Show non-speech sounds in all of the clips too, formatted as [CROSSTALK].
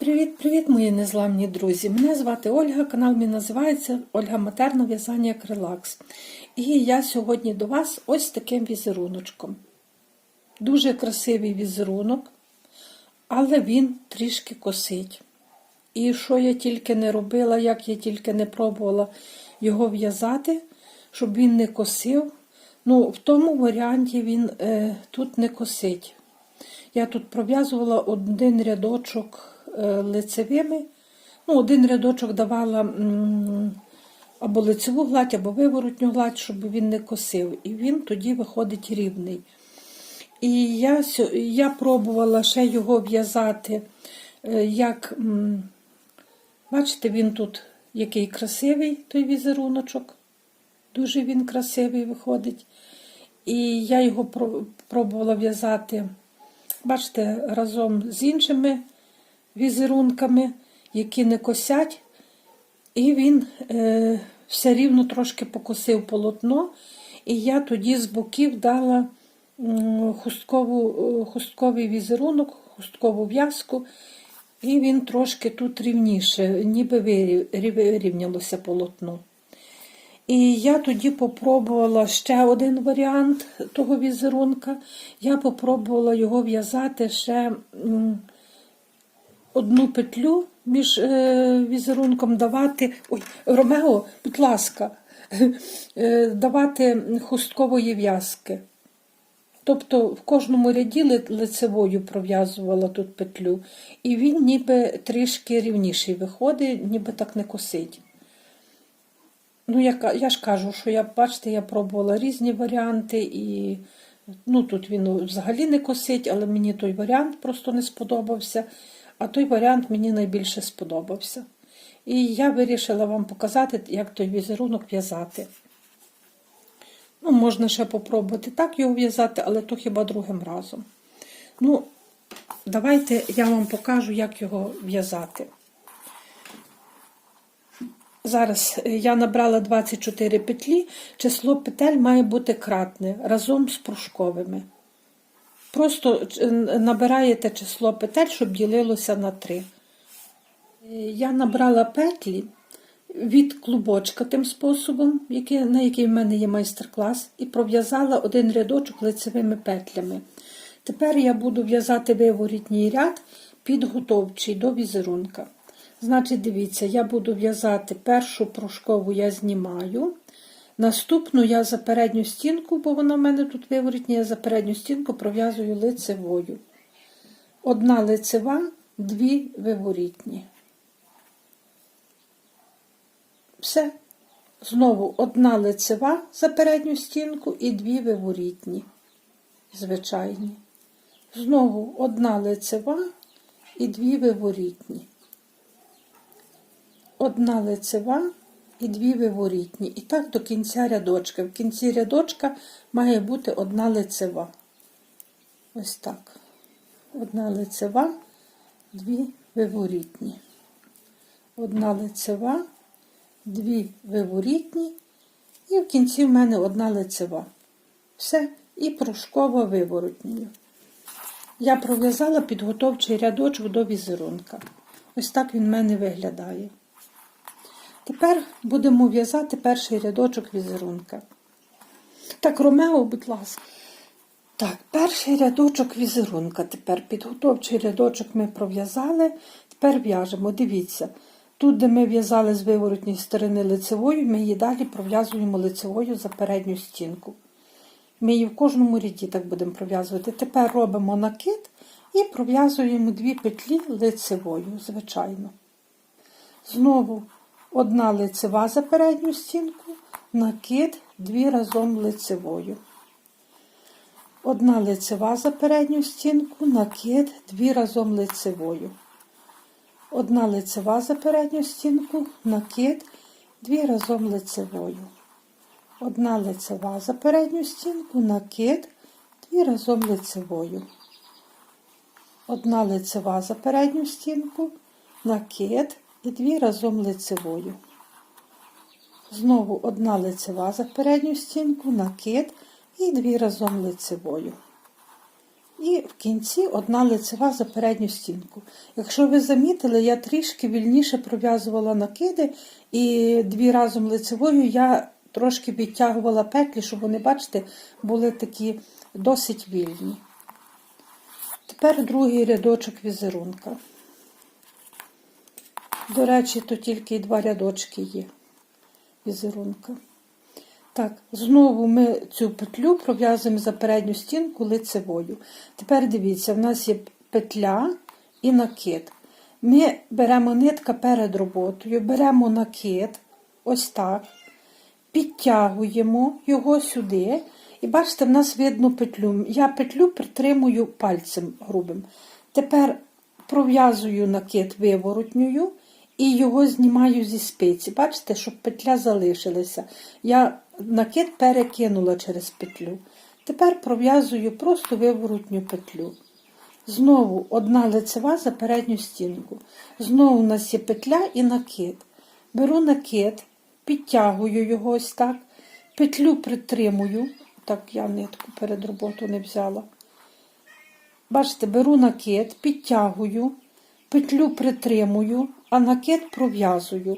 Привіт-привіт, мої незламні друзі! Мене звати Ольга, канал мій називається Ольга Матерна в'язання як релакс. І я сьогодні до вас ось таким візеруночком. Дуже красивий візерунок, але він трішки косить. І що я тільки не робила, як я тільки не пробувала його в'язати, щоб він не косив. Ну, в тому варіанті він е, тут не косить. Я тут пров'язувала один рядочок лицевими. Ну, один рядочок давала або лицеву гладь, або виворотню гладь, щоб він не косив. І він тоді виходить рівний. І я, я пробувала ще його в'язати, е, як, бачите, він тут який красивий той візеруночок. Дуже він красивий виходить. І я його пробувала в'язати, бачите, разом з іншими візерунками, які не косять. І він е, все рівно трошки покосив полотно. І я тоді з боків дала хусткову, е, хустковий візерунок, хусткову в'язку, і він трошки тут рівніше, ніби вирівнялося полотно. І я тоді попробувала ще один варіант того візерунка. Я попробувала його в'язати ще одну петлю між е, візерунком давати. Ой, Ромео, будь ласка, е, давати хусткової в'язки. Тобто в кожному ряді лицевою пров'язувала тут петлю, і він ніби трішки рівніший виходить, ніби так не косить. Ну, я, я ж кажу, що я, бачите, я пробувала різні варіанти, і ну, тут він взагалі не косить, але мені той варіант просто не сподобався, а той варіант мені найбільше сподобався. І я вирішила вам показати, як той візерунок в'язати. Ну, можна ще попробувати так його в'язати, але то хіба другим разом. Ну, давайте я вам покажу, як його в'язати. Зараз е, я набрала 24 петлі, число петель має бути кратне разом з пружковими. Просто е, набираєте число петель, щоб ділилося на 3. Я набрала петлі від клубочка тим способом, на який в мене є майстер-клас, і пров'язала один рядочок лицевими петлями. Тепер я буду в'язати виворітній ряд, підготовчий до візерунка. Значить, дивіться, я буду в'язати першу пружкову я знімаю. Наступну я за передню стінку, бо вона в мене тут виворітня, я за передню стінку пров'язую лицевою. Одна лицева, дві виворітні. Все. Знову одна лицева за передню стінку і дві виворітні. Звичайні. Знову одна лицева і дві виворітні. Одна лицева і дві виворітні. І так до кінця рядочка. В кінці рядочка має бути одна лицева. Ось так. Одна лицева, дві виворітні. Одна лицева, дві виворітні. І в кінці в мене одна лицева. Все. І пружкова виворотньою. Я пров'язала підготовчий рядочок до візерунка. Ось так він в мене виглядає. Тепер будемо в'язати перший рядочок візерунка. Так, Ромео, будь ласка. Так, перший рядочок візерунка. Тепер підготовчий рядочок ми пров'язали. Тепер в'яжемо. Дивіться, тут, де ми в'язали з виворотньої сторони лицевою, ми її далі пров'язуємо лицевою за передню стінку. Ми її в кожному ряді так будемо пров'язувати. Тепер робимо накид і пров'язуємо дві петлі лицевою, звичайно. Знову одна лицева за передню стінку, накид дві разом лицевою. Одна лицева за передню стінку, накид дві разом лицевою. Одна лицева за передню стінку, накид дві разом лицевою. Одна лицева за передню стінку, накид дві разом лицевою. Одна лицева за передню стінку, накид і дві разом лицевою. Знову одна лицева за передню стінку, накид і дві разом лицевою. І в кінці одна лицева за передню стінку. Якщо ви замітили, я трішки вільніше пров'язувала накиди, і дві разом лицевою я трошки відтягувала петлі, щоб вони, бачите, були такі досить вільні. Тепер другий рядочок візерунка. До речі, тут тільки два рядочки є візерунка. Так, знову ми цю петлю пров'язуємо за передню стінку лицевою. Тепер дивіться, в нас є петля і накид. Ми беремо нитка перед роботою, беремо накид, ось так, підтягуємо його сюди. І бачите, в нас видно петлю. Я петлю притримую пальцем грубим. Тепер пров'язую накид виворотньою і його знімаю зі спиці. Бачите, щоб петля залишилася. Я накид перекинула через петлю. Тепер пров'язую просто виворотню петлю. Знову одна лицева за передню стінку. Знову у нас є петля і накид. Беру накид, підтягую його ось так, петлю притримую. Так, я нитку перед роботою не взяла. Бачите, беру накид, підтягую, петлю притримую, а накид пров'язую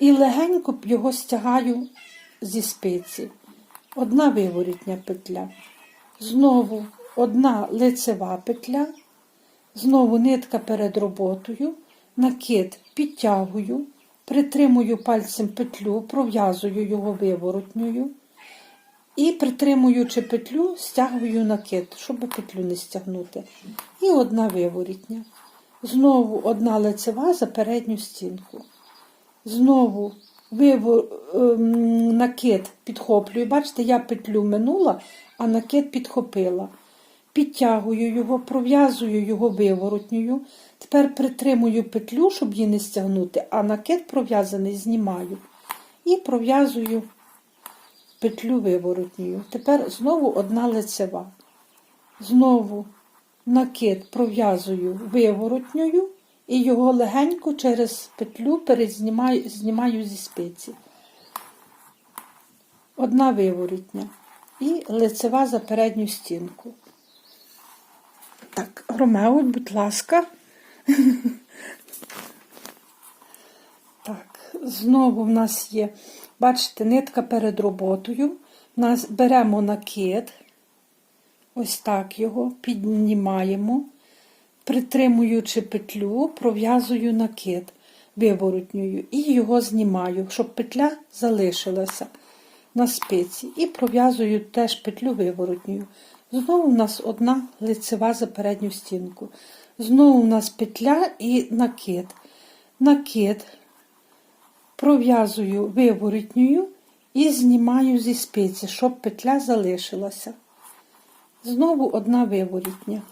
і легенько його стягаю зі спиці. Одна виворітня петля. Знову одна лицева петля, знову нитка перед роботою, накид підтягую, притримую пальцем петлю, пров'язую його виворотньою. І притримуючи петлю, стягую накид, щоб петлю не стягнути. І одна виворітня. Знову одна лицева за передню стінку. Знову вивор, ем, накид підхоплюю. Бачите, я петлю минула, а накид підхопила. Підтягую його, пров'язую його виворотньою. Тепер притримую петлю, щоб її не стягнути, а накид пров'язаний знімаю. І пров'язую петлю виворотньою. Тепер знову одна лицева. Знову накид пров'язую виворотньою і його легенько через петлю перезнімаю, знімаю зі спиці. Одна виворотня і лицева за передню стінку. Так, Ромео, будь ласка. [LAUGHS] Так, знову в нас є, бачите, нитка перед роботою. Нас беремо накид, ось так його, піднімаємо, притримуючи петлю, пров'язую накид виворотньою і його знімаю, щоб петля залишилася на спиці. І пров'язую теж петлю виворотньою. Знову у нас одна лицева за передню стінку. Знову у нас петля і накид. Накид пров'язую виворотньою і знімаю зі спиці, щоб петля залишилася. Знову одна виворітня.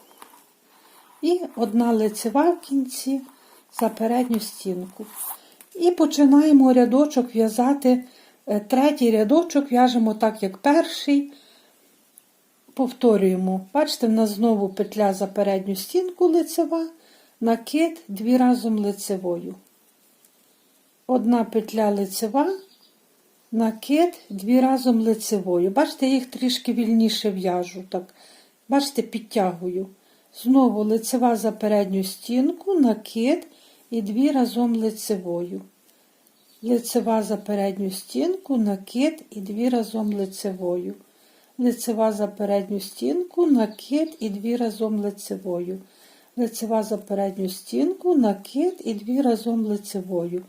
І одна лицева в кінці за передню стінку. І починаємо рядочок в'язати. е, Третій рядочок в'яжемо так, як перший. Повторюємо. Бачите, в нас знову петля за передню стінку лицева, накид дві разом лицевою. Одна петля лицева, накид дві разом лицевою. Бачите, я їх трішки вільніше в'яжу. так. Бачите, підтягую. Знову лицева за передню стінку, накид і дві разом лицевою. Лицева за передню стінку, накид і дві разом лицевою. Лицева за передню стінку, накид і дві разом лицевою. Лицева за передню стінку, накид і дві разом лицевою.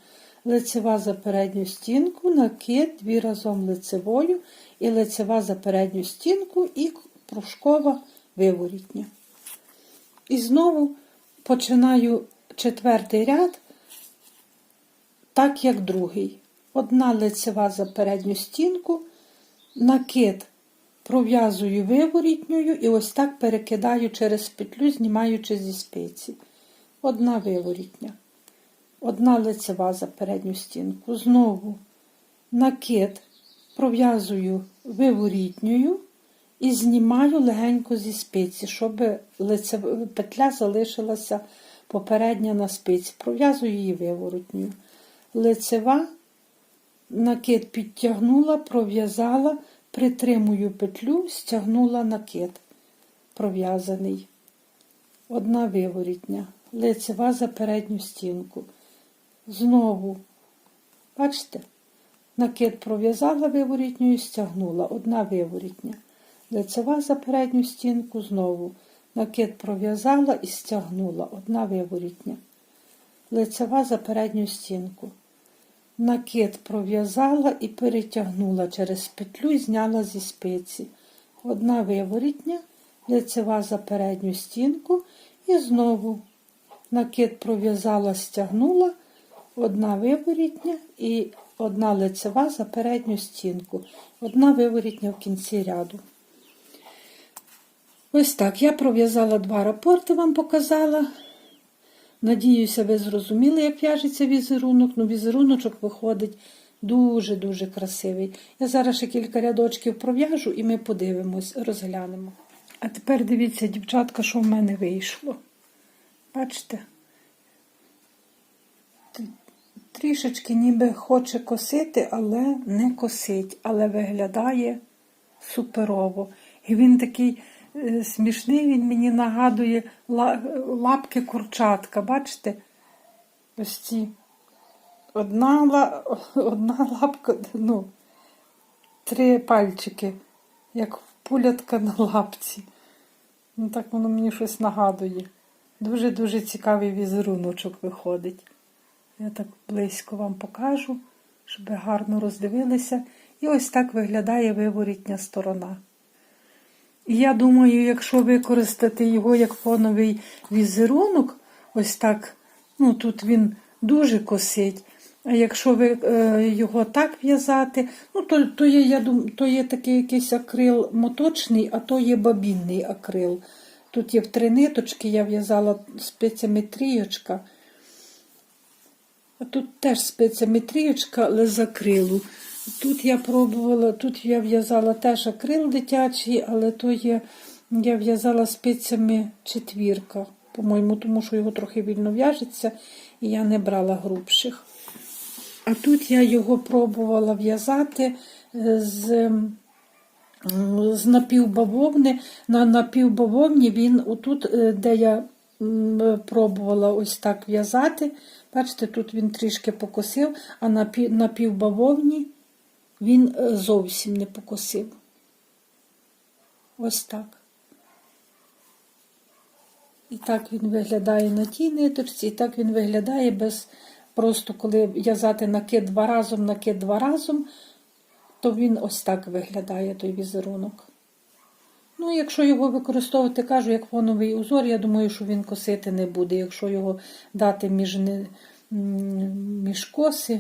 Лицева за передню стінку, накид дві разом лицевою, і лицева за передню стінку і пружкова виворітня. І знову починаю четвертий ряд, так як другий. Одна лицева за передню стінку, накид пров'язую виворітньою і ось так перекидаю через петлю, знімаючи зі спиці. Одна виворітня. Одна лицева за передню стінку. Знову накид пров'язую виворітньою і знімаю легенько зі спиці, щоб лицев... петля залишилася попередня на спиці. Пров'язую її виворотньою. Лицева, накид підтягнула, пров'язала, притримую петлю, стягнула накид. пров'язаний. Одна виворітня, лицева за передню стінку. Знову, бачите, накид пров'язала виворітню і стягнула. Одна виворітня. Лицева за передню стінку знову. Накид пров'язала і стягнула. Одна виворітня. Лицева за передню стінку. Накид пров'язала і перетягнула через петлю і зняла зі спиці. Одна виворітня, лицева за передню стінку і знову накид пров'язала, стягнула, одна виворітня і одна лицева за передню стінку. Одна виворітня в кінці ряду. Ось так, я пров'язала два рапорти, вам показала. Надіюся, ви зрозуміли, як в'яжеться візерунок. Ну, візеруночок виходить дуже-дуже красивий. Я зараз ще кілька рядочків пров'яжу і ми подивимось, розглянемо. А тепер дивіться, дівчатка, що в мене вийшло. Бачите? Трішечки ніби хоче косити, але не косить, але виглядає суперово. І він такий е, смішний, він мені нагадує лапки курчатка. Бачите? Ось ці. Одна, [LAUGHS] одна лапка, ну, три пальчики, як пулятка на лапці. Ну, так воно мені щось нагадує. Дуже-дуже цікавий візеруночок виходить. Я так близько вам покажу, щоб гарно роздивилися. І ось так виглядає виворітня сторона. І я думаю, якщо використати його як фоновий візерунок, ось так, ну тут він дуже косить. А якщо ви е, його так в'язати, ну то, то, є, я дум, то є такий якийсь акрил моточний, а то є бабінний акрил. Тут є в три ниточки, я в'язала спицями трійочка. А тут теж спицями трійочка, але з акрилу. Тут я пробувала, тут я в'язала теж акрил дитячий, але то є, я в'язала спицями четвірка, по-моєму, тому що його трохи вільно в'яжеться, і я не брала грубших. А тут я його пробувала в'язати е, з, з напівбавовни. На напівбавовні він отут, е, де я пробувала ось так в'язати. Бачите, тут він трішки покосив, а на на півбавовні він е, зовсім не покосив. Ось так. І так він виглядає на тій ниточці, і так він виглядає без просто коли в'язати накид два разом, накид два разом, то він ось так виглядає той візерунок. Ну, якщо його використовувати, кажу, як фоновий узор, я думаю, що він косити не буде. Якщо його дати між, між коси,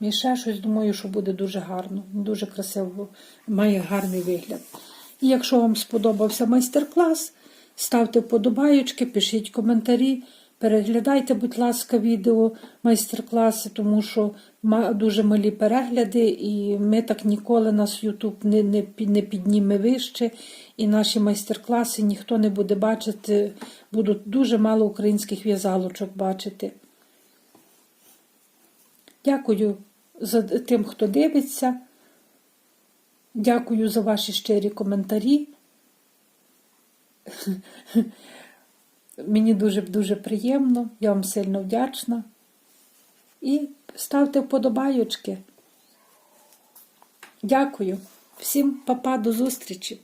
між ще щось, думаю, що буде дуже гарно, дуже красиво, має гарний вигляд. І якщо вам сподобався майстер-клас, ставте вподобайочки, пишіть коментарі, переглядайте, будь ласка, відео майстер-класи, тому що дуже малі перегляди, і ми так ніколи нас YouTube не, не, не підніме вище, і наші майстер-класи ніхто не буде бачити, будуть дуже мало українських в'язалочок бачити. Дякую за тим, хто дивиться. Дякую за ваші щирі коментарі. [LAUGHS] Мені дуже-дуже приємно, я вам сильно вдячна. І ставте вподобайочки. Дякую. Всім папа, до зустрічі!